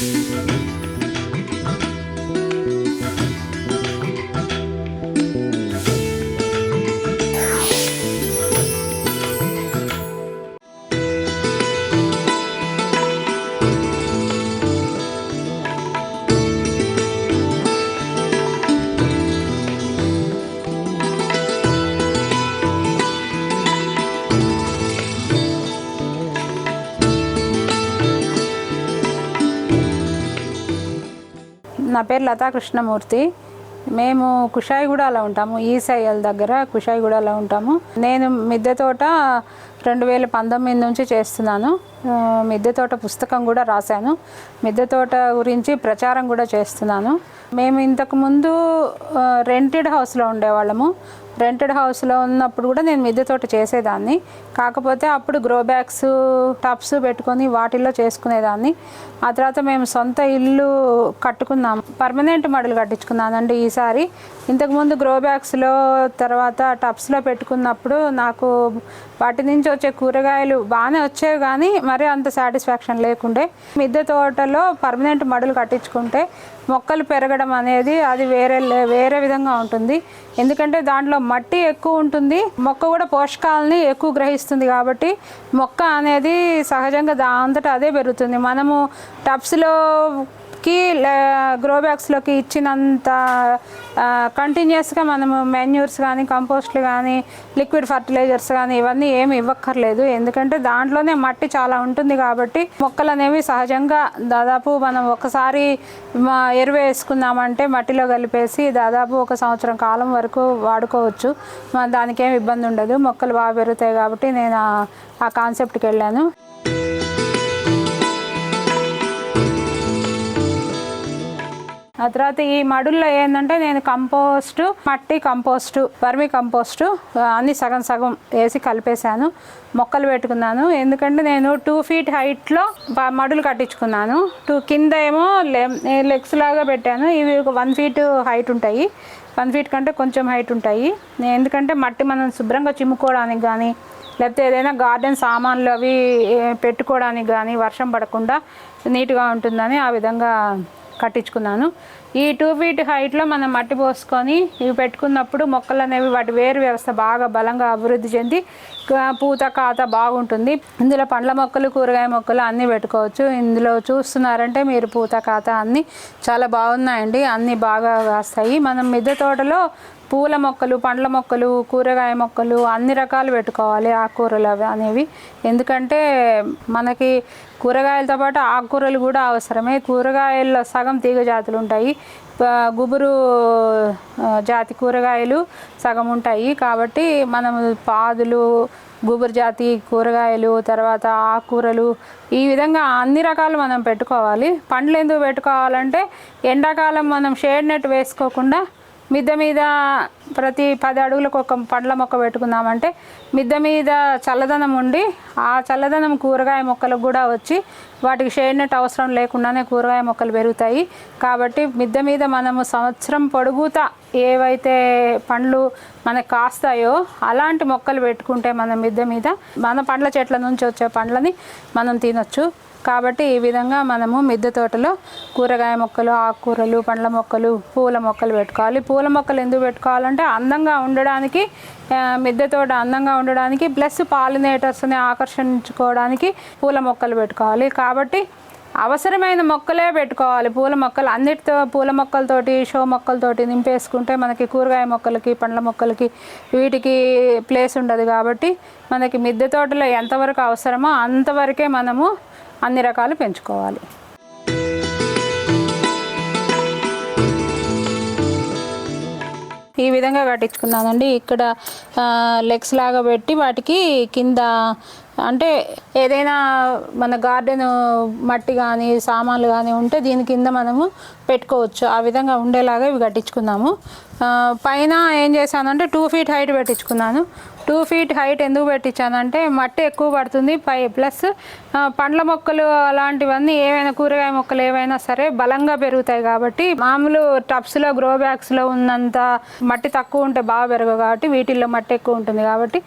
Música నా పేరు లతా కృష్ణమూర్తి. మేము కుషాయిగూడలో ఉంటాము. ఈసైఎల్ దగ్గర కుషాయిగూడలో ఉంటాము. నేను మిద్దె తోట రెండు వేల పంతొమ్మిది నుంచి చేస్తున్నాను. మిద్దె తోట పుస్తకం కూడా రాశాను. మిద్దె తోట గురించి ప్రచారం కూడా చేస్తున్నాను. మేము ఇంతకుముందు రెంటెడ్ హౌస్లో ఉండేవాళ్ళము. రెంటెడ్ హౌస్లో ఉన్నప్పుడు కూడా నేను మిద్దె తోట చేసేదాన్ని. కాకపోతే అప్పుడు గ్రో బ్యాగ్స్ టబ్స్ పెట్టుకొని వాటిల్లో చేసుకునేదాన్ని. ఆ తర్వాత మేము సొంత ఇల్లు కట్టుకున్నాం. పర్మనెంట్ మడులు కట్టించుకున్నానండి ఈసారి. ఇంతకుముందు గ్రో బ్యాగ్స్లో తర్వాత టబ్స్లో పెట్టుకున్నప్పుడు నాకు వాటి నుంచి వచ్చే కూరగాయలు బాగానే వచ్చేవి కానీ మరీ అంత సాటిస్ఫాక్షన్ లేకుండే. మిద్దె తోటలో పర్మనెంట్ మడులు కట్టించుకుంటే మొక్కలు పెరగడం అనేది అది వేరే లే- వేరే విధంగా ఉంటుంది. ఎందుకంటే దాంట్లో మట్టి ఎక్కువ ఉంటుంది మొక్క కూడా పోషకాలని ఎక్కువ గ్రహిస్తుంది కాబట్టి మొక్క అనేది సహజంగా దా అంతటా అదే పెరుగుతుంది. మనము టబ్స్లో కి గ్రో బ్యాగ్స్లోకి ఇచ్చినంత కంటిన్యూస్గా మనము మెన్యూర్స్ కానీ కంపోస్ట్లు కానీ లిక్విడ్ ఫర్టిలైజర్స్ కానీ ఇవన్నీ ఏమి ఇవ్వక్కర్లేదు. ఎందుకంటే దాంట్లోనే మట్టి చాలా ఉంటుంది కాబట్టి మొక్కలు అనేవి సహజంగా దాదాపు మనం ఒకసారి మా ఎరువు వేసుకున్నామంటే మట్టిలో కలిపేసి దాదాపు ఒక సంవత్సరం కాలం వరకు వాడుకోవచ్చు. దానికి ఏమి ఇబ్బంది ఉండదు. మొక్కలు బాగా పెరుగుతాయి కాబట్టి నేను ఆ- ఆ కాన్సెప్ట్కి వెళ్ళాను. ఆ తర్వాత ఈ మడుల్లో ఏంటంటే నేను కంపోస్టు మట్టి కంపోస్టు వర్మి కంపోస్టు అన్ని సగం సగం వేసి కలిపేశాను. మొక్కలు పెట్టుకున్నాను. ఎందుకంటే నేను టూ ఫీట్ హైట్లో మడులు కట్టించుకున్నాను. టూ కింద ఏమో లెగ్స్ లాగా పెట్టాను. ఇవి ఒక వన్ ఫీట్ హైట్ ఉంటాయి. వన్ ఫీట్ కంటే కొంచెం హైట్ ఉంటాయి. ఎందుకంటే మట్టి మనం శుభ్రంగా చిమ్ముకోవడానికి కానీ లేకపోతే ఏదైనా గార్డెన్ సామాన్లు అవి పెట్టుకోవడానికి కానీ వర్షం పడకుండా నీట్గా ఉంటుందని ఆ విధంగా కట్టించుకున్నాను. ఈ టూ ఫీట్ హైట్లో మనం మట్టి పోసుకొని ఇవి పెట్టుకున్నప్పుడు మొక్కలు అనేవి వాటి వేరు వ్యవస్థ బాగా బలంగా అభివృద్ధి చెంది పూత కాత బాగుంటుంది. ఇందులో పండ్ల మొక్కలు కూరగాయ మొక్కలు అన్నీ పెట్టుకోవచ్చు. ఇందులో చూస్తున్నారంటే మీరు పూత కాత అన్నీ చాలా బాగున్నాయండి. అన్నీ బాగా కాస్తాయి. మనం మిద్దె తోటలో పూల మొక్కలు పండ్ల మొక్కలు కూరగాయ మొక్కలు అన్ని రకాలు పెట్టుకోవాలి ఆకుకూరలు అవి అనేవి. ఎందుకంటే మనకి కూరగాయలతో పాటు ఆకుకూరలు కూడా అవసరమే. కూరగాయల్లో సగం తీగ జాతులు ఉంటాయి. గుబురు జాతి కూరగాయలు సగం ఉంటాయి. కాబట్టి మనం పాదులు గుబురు జాతి కూరగాయలు తర్వాత ఆకుకూరలు ఈ విధంగా అన్ని రకాలు మనం పెట్టుకోవాలి. పండ్లు ఎందుకు పెట్టుకోవాలంటే ఎండాకాలం మనం షేడ్ నెట్ వేసుకోకుండా మిద్దె మీద ప్రతి పది అడుగులకు ఒక పండ్ల మొక్క పెట్టుకుందామంటే మిద్దె మీద చల్లదనం ఉండి ఆ చల్లదనం కూరగాయ మొక్కలకు కూడా వచ్చి వాటికి షేడ్ నెట్ అవసరం లేకుండానే కూరగాయ మొక్కలు పెరుగుతాయి. కాబట్టి మిద్దె మీద మనము సంవత్సరం పొడుగుతా ఏవైతే పండ్లు మనకు కాస్తాయో అలాంటి మొక్కలు పెట్టుకుంటే మనం మిద్దె మీద మన పండ్ల చెట్ల నుంచి వచ్చే పండ్లని మనం తినొచ్చు. కాబట్టి ఈ విధంగా మనము మిద్దె తోటలో కూరగాయ మొక్కలు ఆకుకూరలు పండ్ల మొక్కలు పూల మొక్కలు పెట్టుకోవాలి. పూల మొక్కలు ఎందుకు పెట్టుకోవాలంటే అందంగా ఉండడానికి మిద్దె తోట అందంగా ఉండడానికి ప్లస్ పాలినేటర్స్ని ఆకర్షించుకోవడానికి పూల మొక్కలు పెట్టుకోవాలి. కాబట్టి అవసరమైన మొక్కలే పెట్టుకోవాలి. పూల మొక్కలు అన్నిటితో పూల మొక్కలతోటి షో మొక్కలతోటి నింపేసుకుంటే మనకి కూరగాయ మొక్కలకి పండ్ల మొక్కలకి వీటికి ప్లేస్ ఉండదు. కాబట్టి మనకి మిద్దె తోటలో ఎంతవరకు అవసరమో అంతవరకే మనము అన్ని రకాలు పెంచుకోవాలి. ఈ విధంగా కట్టించుకున్నానండి ఇక్కడ లెగ్స్ లాగా పెట్టి వాటికి కింద అంటే ఏదైనా మన గార్డెన్ మట్టి కానీ సామాన్లు కానీ ఉంటే దీని కింద మనము పెట్టుకోవచ్చు. ఆ విధంగా ఉండేలాగా ఇవి కట్టించుకున్నాము. పైన ఏం చేశానంటే టూ ఫీట్ హైట్ పెట్టించుకున్నాను. టూ ఫీట్ హైట్ ఎందుకు పెట్టించానంటే మట్టి ఎక్కువ పడుతుంది. పై ప్లస్ పండ్ల మొక్కలు అలాంటివన్నీ ఏవైనా కూరగాయ మొక్కలు ఏవైనా సరే బలంగా పెరుగుతాయి కాబట్టి మామూలు టబ్స్లో గ్రో బ్యాగ్స్లో ఉన్నంత మట్టి తక్కువ ఉంటే బాగా పెరగవు కాబట్టి వీటిల్లో మట్టి ఎక్కువ ఉంటుంది కాబట్టి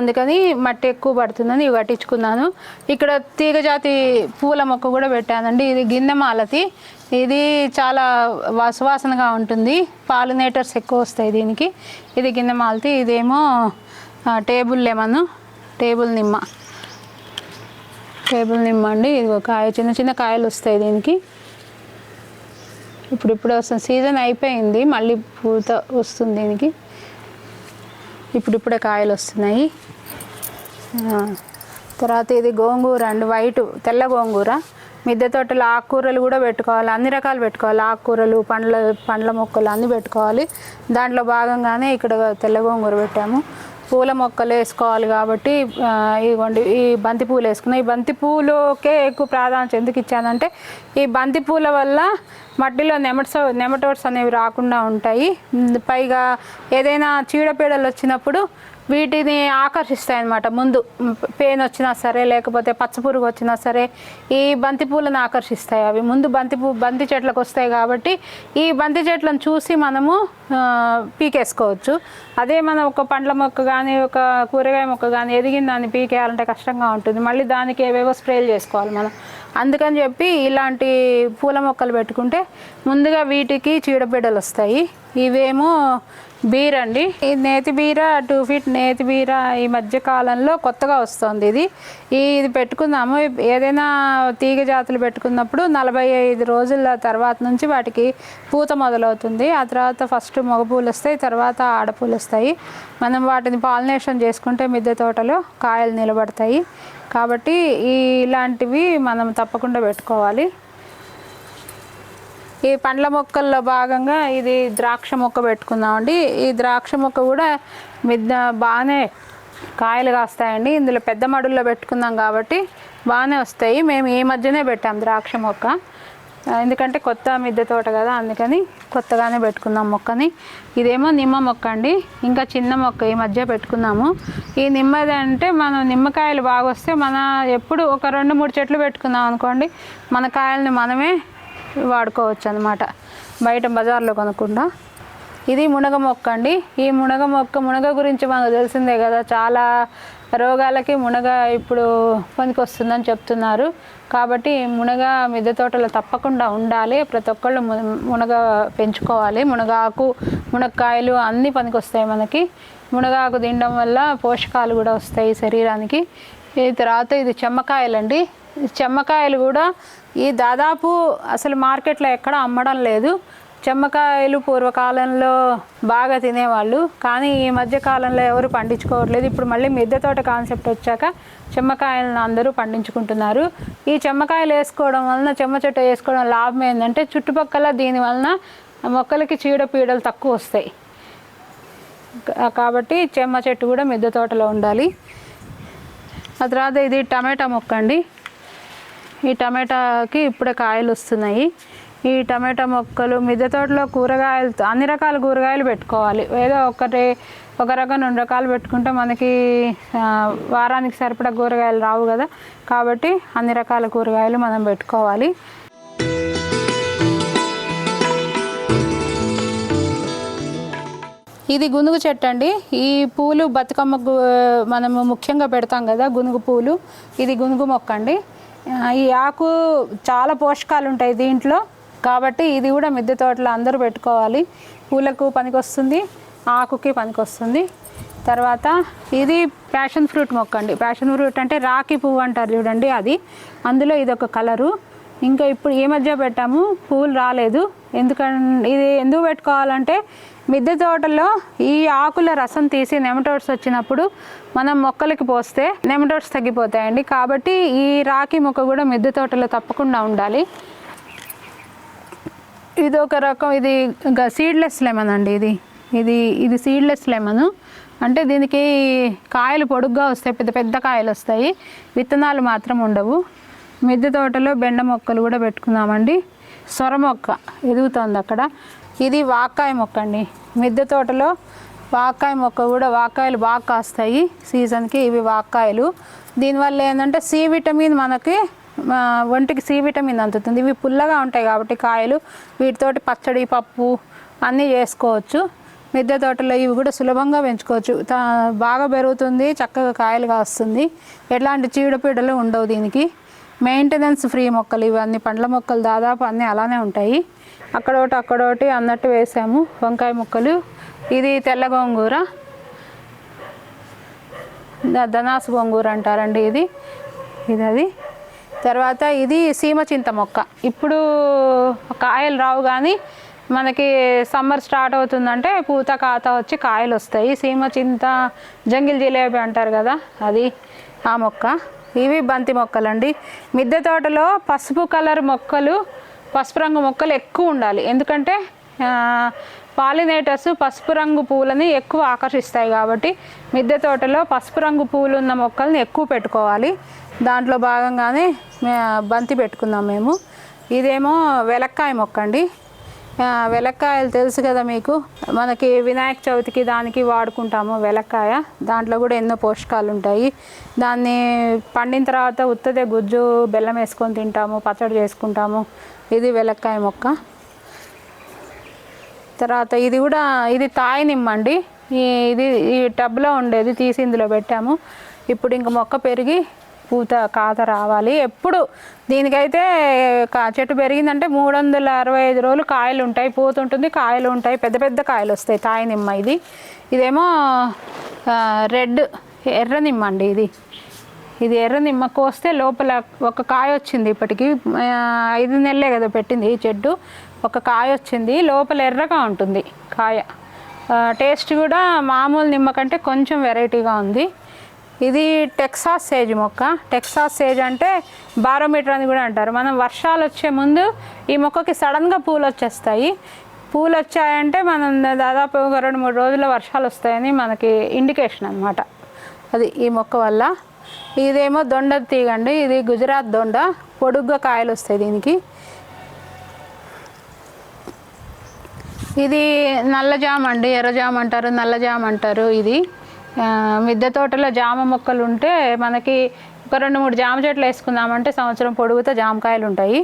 అందుకని మట్టి ఎక్కువ పడుతుందని ఇవి కట్టించుకున్నాను. ఇక్కడ తీగజాతి పూల మొక్క కూడా పెట్టానండి. ఇది గిన్నె మాలతి ఇది చాలా వాసువాసనగా ఉంటుంది. పాలినేటర్స్ ఎక్కువ వస్తాయి దీనికి. ఇది గిన్నె మాలతి ఇదేమో టేబుల్ లెమన్ టేబుల్ నిమ్మ. టేబుల్ నిమ్మ అండి. ఇది ఒక కాయ చిన్న చిన్న కాయలు వస్తాయి దీనికి. ఇప్పుడు ఇప్పుడు వస్తుంది. సీజన్ అయిపోయింది. మళ్ళీ పూత వస్తుంది దీనికి. ఇప్పుడిప్పుడే కాయలు వస్తున్నాయి. తర్వాత ఇది గోంగూర అండి. వైట్ తెల్ల గోంగూర. మిద్దె తోటలో ఆకుకూరలు కూడా పెట్టుకోవాలి. అన్ని రకాలు పెట్టుకోవాలి. ఆకుకూరలు పండ్ల పండ్ల మొక్కలు అన్నీ పెట్టుకోవాలి. దాంట్లో భాగంగానే ఇక్కడ తెల్ల గోంగూర పెట్టాము. పూల మొక్కలు వేసుకోవాలి కాబట్టి ఇవ్వండి. ఈ బంతి పూలు వేసుకున్నాయి ఈ బంతి పూలకే ఎక్కువ ప్రాధాన్యత ఎందుకు ఇచ్చానంటే ఈ బంతి పూల వల్ల మట్టిలో నెమట్స్ నెమటోడ్స్ అనేవి రాకుండా ఉంటాయి. పైగా ఏదైనా చీడపీడలు వచ్చినప్పుడు వీటిని ఆకర్షిస్తాయి అన్నమాట ముందు పెయిన్ వచ్చినా సరే లేకపోతే పచ్చపురుగు వచ్చినా సరే ఈ బంతి పూలను ఆకర్షిస్తాయి అవి. ముందు బంతి పూ బంతి చెట్లకు వస్తాయి కాబట్టి ఈ బంతి చెట్లను చూసి మనము పీకేసుకోవచ్చు. అదే మనం ఒక పండ్ల మొక్క కానీ ఒక కూరగాయ మొక్క కానీ ఎదిగిన దాన్ని పీకేయాలంటే కష్టంగా ఉంటుంది. మళ్ళీ దానికి ఏవేవో స్ప్రేలు చేసుకోవాలి మనం. అందుకని చెప్పి ఇలాంటి పూల మొక్కలు పెట్టుకుంటే ముందుగా వీటికి చీడబిడ్డలు వస్తాయి. ఇవేమో బీర అండి. ఈ నేతి బీర టూ ఫీట్ నేతి బీర ఈ మధ్య కాలంలో కొత్తగా వస్తుంది ఇది. ఇది పెట్టుకుందాము. ఏదైనా తీగ జాతులు పెట్టుకున్నప్పుడు నలభై ఐదు రోజుల తర్వాత నుంచి వాటికి పూత మొదలవుతుంది. ఆ తర్వాత ఫస్ట్ మగ పూలు వస్తాయి తర్వాత ఆడపూలు వస్తాయి. మనం వాటిని పాలినేషన్ చేసుకుంటే మిద్దె తోటలో కాయలు నిలబడతాయి. కాబట్టి ఈ ఇలాంటివి మనం తప్పకుండా పెట్టుకోవాలి. ఈ పండ్ల మొక్కల్లో భాగంగా ఇది ద్రాక్ష మొక్క పెట్టుకుందామండి. ఈ ద్రాక్ష మొక్క కూడా మిద్ద బాగానే కాయలు కాస్తాయండి. ఇందులో పెద్ద మడుల్లో పెట్టుకుందాం కాబట్టి బాగానే వస్తాయి. మేము ఈ మధ్యనే పెట్టాం ద్రాక్ష మొక్క. ఎందుకంటే కొత్త మిద్దె తోట కదా అందుకని కొత్తగానే పెట్టుకుందాం మొక్కని. ఇదేమో నిమ్మ మొక్క అండి ఇంకా చిన్న మొక్క ఈ మధ్య పెట్టుకున్నాము. ఈ నిమ్మది అంటే మనం నిమ్మకాయలు బాగా వస్తే మన ఎప్పుడు ఒక రెండు మూడు చెట్లు పెట్టుకున్నాం అనుకోండి మన కాయల్ని మనమే వాడుకోవచ్చు అనమాట బయట బజార్లో కొనకుండా. ఇది మునగ మొక్క అండి. ఈ మునగ మొక్క మునగ గురించి మనకు తెలిసిందే కదా చాలా రోగాలకి మునగ ఇప్పుడు పనికొస్తుందని చెప్తున్నారు. కాబట్టి మునగ మిద్దె తోటలో తప్పకుండా ఉండాలి. ప్రతి ఒక్కళ్ళు ము- మునగ పెంచుకోవాలి. మునగాకు మునక్కాయలు అన్నీ పనికొస్తాయి మనకి. మునగాకు తినడం వల్ల పోషకాలు కూడా వస్తాయి శరీరానికి. ఈ తర్వాత ఇది చెమ్మకాయలండి. చెమ్మకాయలు కూడా ఈ దాదాపు అసలు మార్కెట్లో ఎక్కడ అమ్మడం లేదు. చెమ్మకాయలు పూర్వకాలంలో బాగా తినేవాళ్ళు కానీ ఈ మధ్య కాలంలో ఎవరు పండించుకోవట్లేదు. ఇప్పుడు మళ్ళీ మిద్దె తోట కాన్సెప్ట్ వచ్చాక చెమ్మకాయలను అందరూ పండించుకుంటున్నారు. ఈ చెమ్మకాయలు వేసుకోవడం వలన చెమ్మ చెట్టు వేసుకోవడం లాభం ఏంటంటే చుట్టుపక్కల దీని వలన మొక్కలకి చీడపీడలు తక్కువ వస్తాయి. కాబట్టి చెమ్మ చెట్టు కూడా మిద్దె తోటలో ఉండాలి. ఆ తర్వాత ఇది టమాటా మొక్క అండి. ఈ టమాటాకి ఇప్పుడే కాయలు వస్తున్నాయి. ఈ టమాటా మొక్కలు మిద్దె తోటలో కూరగాయలు అన్ని రకాల కూరగాయలు పెట్టుకోవాలి. ఏదో ఒకటి ఒక రకం రెండు రకాలు పెట్టుకుంటే మనకి వారానికి సరిపడా కూరగాయలు రావు కదా. కాబట్టి అన్ని రకాల కూరగాయలు మనం పెట్టుకోవాలి. ఇది గునుగు చెట్టు అండి. ఈ పూలు బతుకమ్మకు మనము ముఖ్యంగా పెడతాం కదా గునుగు పూలు. ఇది గునుగు మొక్క అండి. ఈ ఆకు చాలా పోషకాలు ఉంటాయి దీంట్లో. కాబట్టి ఇది కూడా మిద్దె తోటలో అందరూ పెట్టుకోవాలి. పూలకు పనికొస్తుంది ఆకుకి పనికొస్తుంది. తర్వాత ఇది ప్యాషన్ ఫ్రూట్ మొక్క అండి. ప్యాషన్ ఫ్రూట్ అంటే రాకి పువ్వు అంటారు చూడండి అది. అందులో ఇది ఒక కలరు ఇంకా ఇప్పుడు ఈ మధ్య పెట్టాము పూలు రాలేదు. ఎందుకంటే ఇది ఎందుకు పెట్టుకోవాలంటే మిద్దె తోటలో ఈ ఆకుల రసం తీసి నెమటోడ్స్ వచ్చినప్పుడు మనం మొక్కలకి పోస్తే నెమటోడ్స్ తగ్గిపోతాయండి. కాబట్టి ఈ రాకి మొక్క కూడా మిద్దె తోటలో తప్పకుండా ఉండాలి. ఇది ఒక రకం ఇది ఇంకా సీడ్లెస్ లెమన్ అండి ఇది. ఇది ఇది సీడ్లెస్ లెమన్. అంటే దీనికి కాయలు పొడుగ్గా వస్తాయి పెద్ద పెద్ద కాయలు వస్తాయి. విత్తనాలు మాత్రం ఉండవు. మిద్దె తోటలో బెండ మొక్కలు కూడా పెట్టుకున్నామండి సొర మొక్క ఎదుగుతోంది అక్కడ. ఇది వాక్కాయ మొక్క అండి. మిద్దె తోటలో వాకాయ మొక్క కూడా వాకాయలు బాగా కాస్తాయి. సీజన్కి ఇవి వాక్కాయలు దీనివల్ల ఏంటంటే సి విటమిన్ మనకి ఒంటికి సి విటమిన్ అందుతుంది. ఇవి పుల్లగా ఉంటాయి కాబట్టి కాయలు వీటితోటి పచ్చడి పప్పు అన్నీ చేసుకోవచ్చు. మిద్దె తోటలో ఇవి కూడా సులభంగా పెంచుకోవచ్చు. తా- బాగా పెరుగుతుంది చక్కగా కాయలు కాస్తుంది. ఎట్లాంటి చీడపీడలు ఉండవు దీనికి. మెయింటెనెన్స్ ఫ్రీ మొక్కలు ఇవన్నీ పండ్ల మొక్కలు దాదాపు అన్నీ అలానే ఉంటాయి. అక్కడోటి అక్కడోటి అన్నట్టు వేసాము. వంకాయ మొక్కలు ఇది తెల్ల గోంగూర. ధనాసు గోంగూర అంటారండి ఇది. ఇది అది తర్వాత ఇది సీమ చింత మొక్క. ఇప్పుడు కాయలు రావు కానీ మనకి సమ్మర్ స్టార్ట్ అవుతుందంటే పూత కాత వచ్చి కాయలు వస్తాయి. సీమ చింత జంగిల్ జిలేబీ అంటారు కదా అది ఆ మొక్క. ఇవి బంతి మొక్కలండి. మిద్దె తోటలో పసుపు కలర్ మొక్కలు పసుపు రంగు మొక్కలు ఎక్కువ ఉండాలి. ఎందుకంటే పాలినేటర్స్ పసుపు రంగు పూలని ఎక్కువ ఆకర్షిస్తాయి కాబట్టి మిద్దె తోటలో పసుపు రంగు పూలు ఉన్న మొక్కల్ని ఎక్కువ పెట్టుకోవాలి. దాంట్లో భాగంగానే మే- బంతి పెట్టుకున్నాం మేము. ఇదేమో వెలక్కాయ మొక్క అండి. వెలక్కాయలు తెలుసు కదా మీకు? మనకి వినాయక చవితికి దానికి వాడుకుంటాము వెలక్కాయ. దాంట్లో కూడా ఎన్నో పోషకాలు ఉంటాయి. దాన్ని పండిన తర్వాత ఉత్తదే గుజ్జు బెల్లం వేసుకొని తింటాము పచ్చడి చేసుకుంటాము. ఇది వెలక్కాయ మొక్క. తర్వాత ఇది కూడా ఇది తాయి నిమ్మండి. ఈ ఇది ఈ టబ్లో ఉండేది తీసి ఇందులో పెట్టాము. ఇప్పుడు ఇంక మొక్క పెరిగి పూత కాత రావాలి. ఎప్పుడు దీనికైతే చెట్టు పెరిగిందంటే మూడు వందల అరవై ఐదు రోజులు కాయలు ఉంటాయి. పూత ఉంటుంది కాయలు ఉంటాయి. పెద్ద పెద్ద కాయలు వస్తాయి. తాయి నిమ్మ ఇది. ఇదేమో రెడ్ ఎర్ర నిమ్మ అండి ఇది. ఇది ఎర్ర నిమ్మ కోస్తే లోపల ఒక కాయ వచ్చింది ఇప్పటికి. ఐదు నెలలే కదా పెట్టింది ఈ చెట్టు. ఒక కాయ వచ్చింది. లోపల ఎర్రగా ఉంటుంది కాయ. టేస్ట్ కూడా మామూలు నిమ్మ కంటే కొంచెం వెరైటీగా ఉంది. ఇది టెక్సాస్ సేజ్ మొక్క. టెక్సాస్ సేజ్ అంటే బారోమీటర్ అని కూడా అంటారు. మనం వర్షాలు వచ్చే ముందు ఈ మొక్కకి సడన్గా పూలు వచ్చేస్తాయి. పూలు వచ్చాయంటే మనం దాదాపు ఒక రెండు మూడు రోజుల వర్షాలు వస్తాయని మనకి ఇండికేషన్ అనమాట అది ఈ మొక్క వల్ల. ఇదేమో దొండ తీగండి. ఇది గుజరాత్ దొండ. పొడుగ్గా కాయలు వస్తాయి దీనికి. ఇది నల్లజామ అండి. ఎర్రజామ అంటారు. నల్లజామ అంటారు ఇది. మిద్దె తోటలో జామ మొక్కలు ఉంటే మనకి ఒక రెండు మూడు జామ చెట్లు వేసుకున్నామంటే సంవత్సరం పొడుగుతో జామకాయలు ఉంటాయి.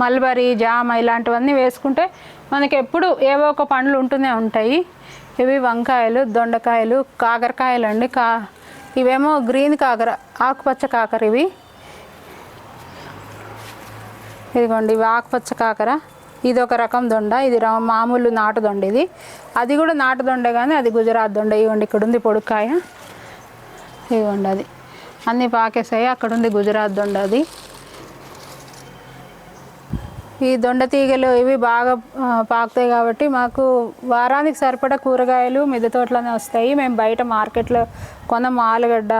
మల్బరీ జామ ఇలాంటివన్నీ వేసుకుంటే మనకి ఎప్పుడు ఏవో ఒక పండ్లు ఉంటూనే ఉంటాయి. ఇవి వంకాయలు దొండకాయలు కాకరకాయలు అండి. కా ఇవేమో గ్రీన్ కాకర ఆకుపచ్చ కాకర ఇవి. ఇదిగోండి ఇవి ఆకుపచ్చ కాకర. ఇది ఒక రకం దొండ. ఇది మామూలు నాటు దొండ ఇది. అది కూడా నాటు దొండే కానీ అది గుజరాత్ దొండ. ఇవ్వండి ఇక్కడ ఉంది పొడుకాయ ఇవ్వండి అది. అన్నీ పాకేసాయి. అక్కడ ఉంది గుజరాత్ దొండ అది. ఈ దొండ తీగలు ఇవి బాగా పాకుతాయి కాబట్టి మాకు వారానికి సరిపడా కూరగాయలు మిద్దె తోటలోనే వస్తాయి. మేము బయట మార్కెట్లో కొనము ఆలుగడ్డ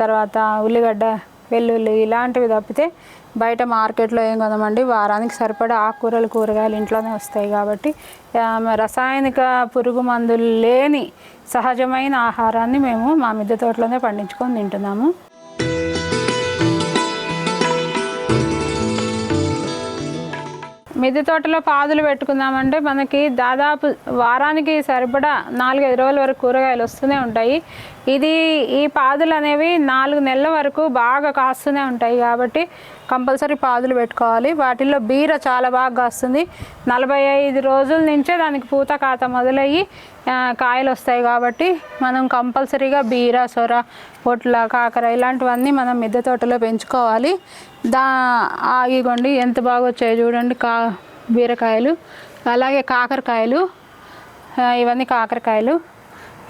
తర్వాత ఉల్లిగడ్డ వెల్లుల్లి ఇలాంటివి తప్పితే బయట మార్కెట్లో ఏం కొనమండి వారానికి సరిపడా ఆకుకూరలు కూరగాయలు ఇంట్లోనే వస్తాయి కాబట్టి రసాయనిక పురుగు మందులు లేని సహజమైన ఆహారాన్ని మేము మా మిద్దె తోటలోనే పండించుకొని తింటున్నాము. మిద్దె తోటలో పాదులు పెట్టుకుందామంటే మనకి దాదాపు వారానికి సరిపడా నాలుగైదు రోజుల వరకు కూరగాయలు వస్తూనే ఉంటాయి. ఇది ఈ పాదులు అనేవి నాలుగు నెలల వరకు బాగా కాస్తూనే ఉంటాయి కాబట్టి కంపల్సరీ పాదులు పెట్టుకోవాలి. వాటిల్లో బీర చాలా బాగా కాస్తుంది. నలభై ఐదు రోజుల నుంచే దానికి పూత కాత మొదలయ్యి కాయలు వస్తాయి కాబట్టి మనం కంపల్సరీగా బీర సొర పొట్ల కాకర ఇలాంటివన్నీ మనం మిద్దె తోటలో పెంచుకోవాలి. దా ఆ, ఎంత బాగా వచ్చాయి చూడండి కా బీరకాయలు అలాగే కాకరకాయలు ఇవన్నీ కాకరకాయలు.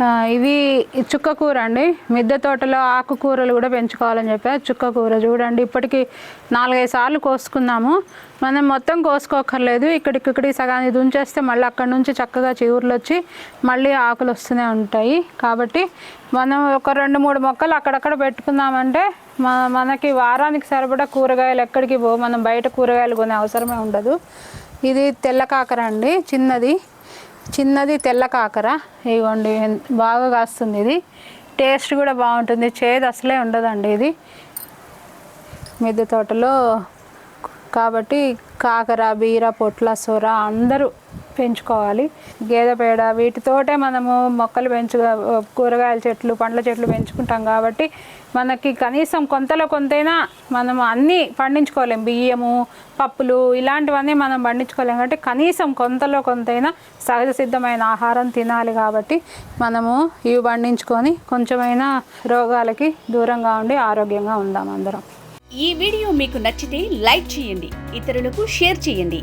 ఇవి చుక్క కూర అండి. మిద్దె తోటలో ఆకుకూరలు కూడా పెంచుకోవాలని చెప్పా. చుక్క కూర చూడండి. ఇప్పటికి నాలుగైదు సార్లు కోసుకున్నాము. మనం మొత్తం కోసుకోకర్లేదు ఇక్కడికిక్కడి సగాన్ని దుంచేస్తే మళ్ళీ అక్కడ నుంచి చక్కగా చిగుర్లు వచ్చి మళ్ళీ ఆకులు వస్తూనే ఉంటాయి. కాబట్టి మనం ఒక రెండు మూడు మొక్కలు అక్కడక్కడ పెట్టుకున్నామంటే మన మనకి వారానికి సరిపడా కూరగాయలు ఎక్కడికి పో మనం బయట కూరగాయలు కొనే అవసరమే ఉండదు. ఇది తెల్ల కాకర అండి. చిన్నది. చిన్నది తెల్ల కాకర. ఇగోండి బాగా కాస్తుంది ఇది. టేస్ట్ కూడా బాగుంటుంది. చేదు అసలే ఉండదండి ఇది. మిద్దె తోటలో. కాబట్టి కాకర బీర పొట్ల సొర అందరూ పెంచుకోవాలి. గేదె పేడ వీటితోటే మనము మొక్కలు పెంచు కూరగాయల చెట్లు పండ్ల చెట్లు పెంచుకుంటాం కాబట్టి మనకి కనీసం కొంతలో కొంతైనా మనం అన్నీ పండించుకోలేం. బియ్యము పప్పులు ఇలాంటివన్నీ మనం పండించుకోలేం కాబట్టి కనీసం కొంతలో కొంతైనా సహజ సిద్ధమైన ఆహారం తినాలి కాబట్టి మనము ఇవి పండించుకొని కొంచెమైనా రోగాలకి దూరంగా ఉండి ఆరోగ్యంగా ఉందాం అందరం. ఈ వీడియో మీకు నచ్చితే లైక్ చేయండి ఇతరులకు షేర్ చేయండి.